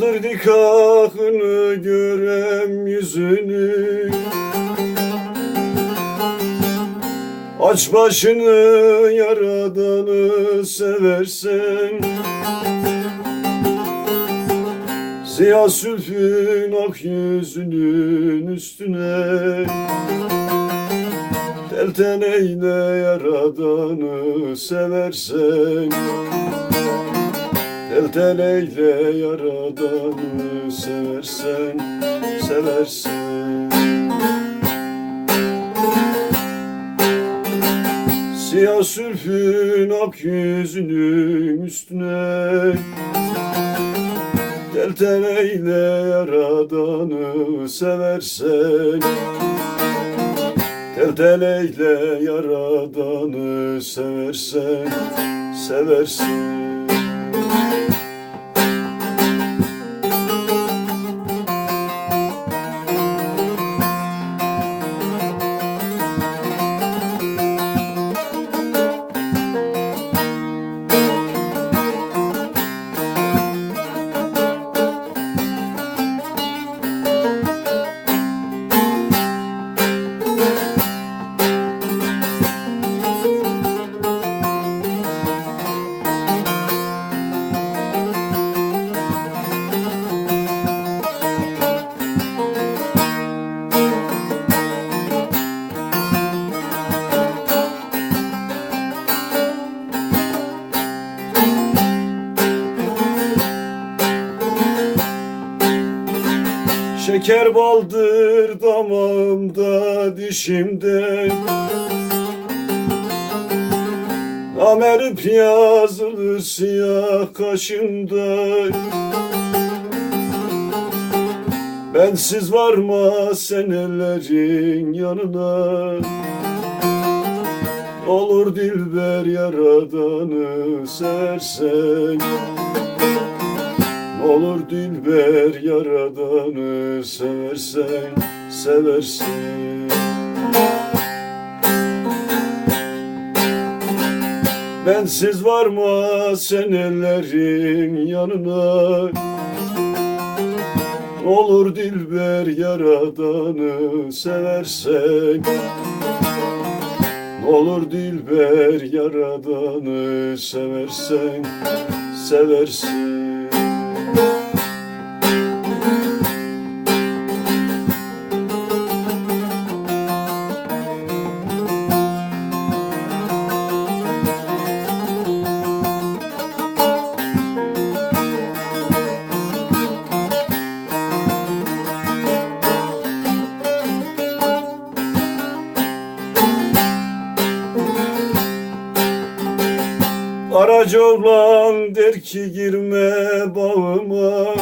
Kaldır nikahını görem yüzünü. Aç başını yaradanı seversen. Ziya sülfün ak yüzünün üstüne. Telten eyle yaradanı seversen Telten eyle yaradanı seversen Seversen. Siyah sülfün ak yüzünün üstüne Telten eyle yaradanı seversen. Telten eyle yaradanı seversen Seversen life. Şeker baldır damağımda dişimde. Amerip yazılır siyah kaşımda. Bensiz varma senelerin yanına. Olur dilber yaradanı sersen Olur dilber yaradanı seversen, seversin. Bensiz varma senelerin yanına? Olur dilber yaradanı seversen. Olur dilber yaradanı seversen, seversin Aracı olan der ki girme bağıma.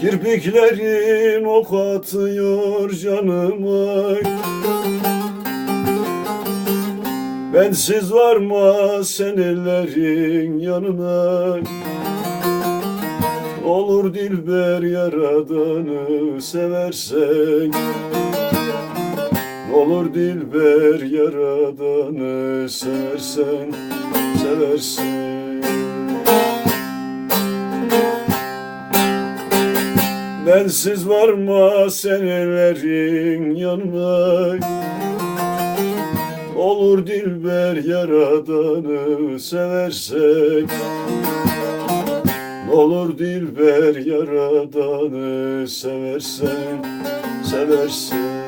Kirpiklerin ok atıyor canıma. Bensiz varma senelerin yanına. Olur dilber yaradanı seversen Olur dilber yaradanı seversen, seversen. Bensiz varma senelerin yanına? Olur dilber yaradanı seversen Olur dilber yaradanı seversen, seversen